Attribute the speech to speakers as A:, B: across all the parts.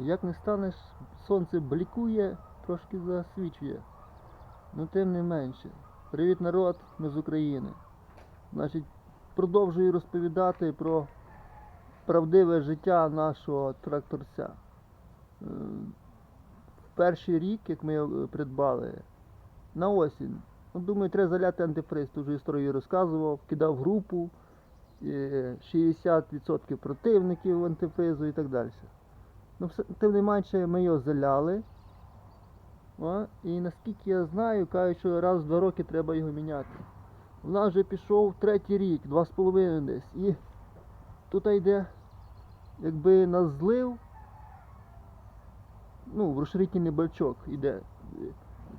A: як не станеш, сонце блікує, трошки засвічує. Ну тим не менше. Привіт народ, ми з України. Значить, продовжую розповідати про правдиве життя нашого тракторця. Е, перший рік, як ми його е, придбали, на осінь. Ну, думаю, треба заляти антифриз, ту вже історію розказував, кидав групу, е, 60% противників антифризу і так далі. Ну, тим не менше, ми його заляли. О, і наскільки я знаю, кажуть, що раз в два роки треба його міняти. У нас вже пішов третій рік, два з половиною десь. І тут йде, якби на злив, ну, в розширительний бачок йде е,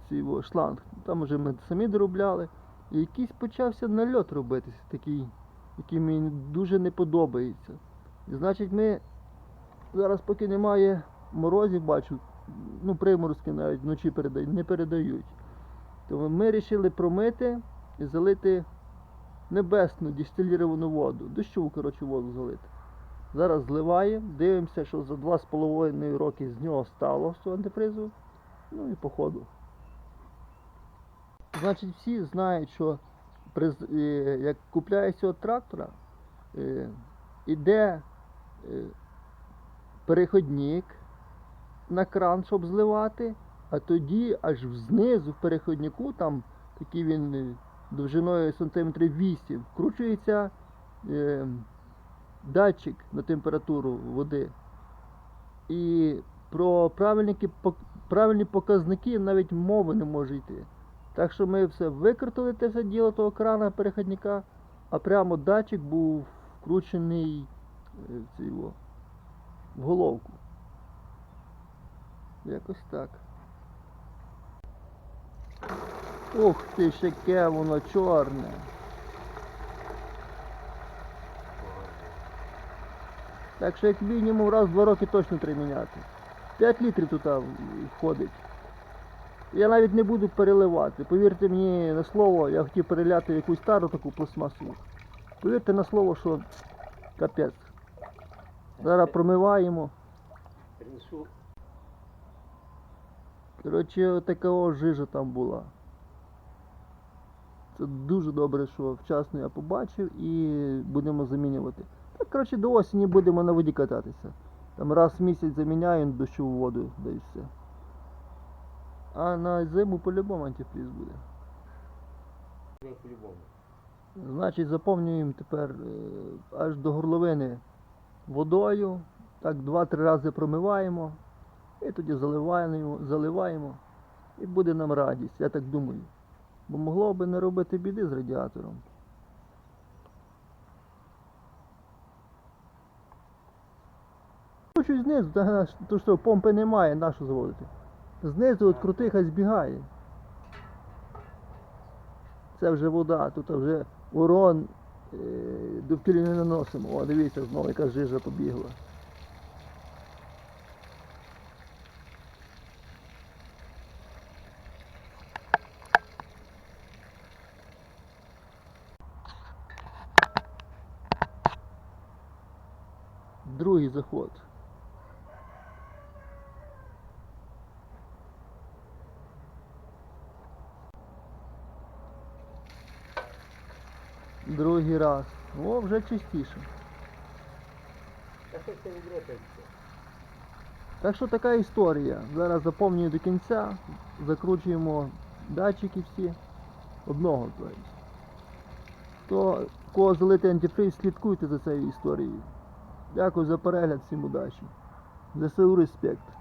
A: цей шланг. Там вже ми самі доробляли. І якийсь почався нальот робитися, такий, який мені дуже не подобається. І значить ми зараз поки немає морозів, бачу, ну приморозки навіть вночі передають, не передають. Тому ми вирішили промити і залити небесну дистиліровану воду, дощову, коротше, воду залити. Зараз зливаємо, дивимося, що за 2,5 роки з нього стало з цього антифризу. Ну і по ходу. Значить, всі знають, що при, е, як купляєш цього трактора, е, іде е, переходник на кран, щоб зливати, а тоді аж знизу в переходнику, там такий він е, довжиною сантиметрів 8, вкручується е, датчик на температуру води. І про правильні, показники навіть мови не може йти. Так що ми все викрутили те все діло того крана переходника, а прямо датчик був вкручений е, в, цей, во, в головку. Якось так. Ух ти, ж яке воно чорне. Так що як мінімум раз в два роки точно треба міняти. 5 літрів тут входить. Я навіть не буду переливати. Повірте мені на слово, я хотів переляти якусь стару таку пластмасу. Повірте на слово, що капець. Зараз промиваємо. Коротше, така жижа там була. Це дуже добре, що вчасно я побачив і будемо замінювати. Так, коротше, до осені будемо на воді кататися. Там раз в місяць заміняємо дощову воду, да і все. А на зиму по-любому антифріз буде.
B: По-любому.
A: Значить, заповнюємо тепер е, аж до горловини водою. Так, два-три рази промиваємо. І тоді заливаємо, заливаємо. І буде нам радість, я так думаю. Бо могло би не робити біди з радіатором. Хочу знизу, то що помпи немає, нащо заводити. Знизу от крути, хай збігає. Це вже вода, тут вже урон е, не наносимо. О, дивіться, знову яка жижа побігла. Другий заход. Другий раз. О, вже чистіше. Так що така історія. Зараз заповнюю до кінця, закручуємо датчики всі. Одного, то есть. То, кого залити антифриз, слідкуйте за цією історією. Дякую за перегляд, всім удачі. ЗСУ респект.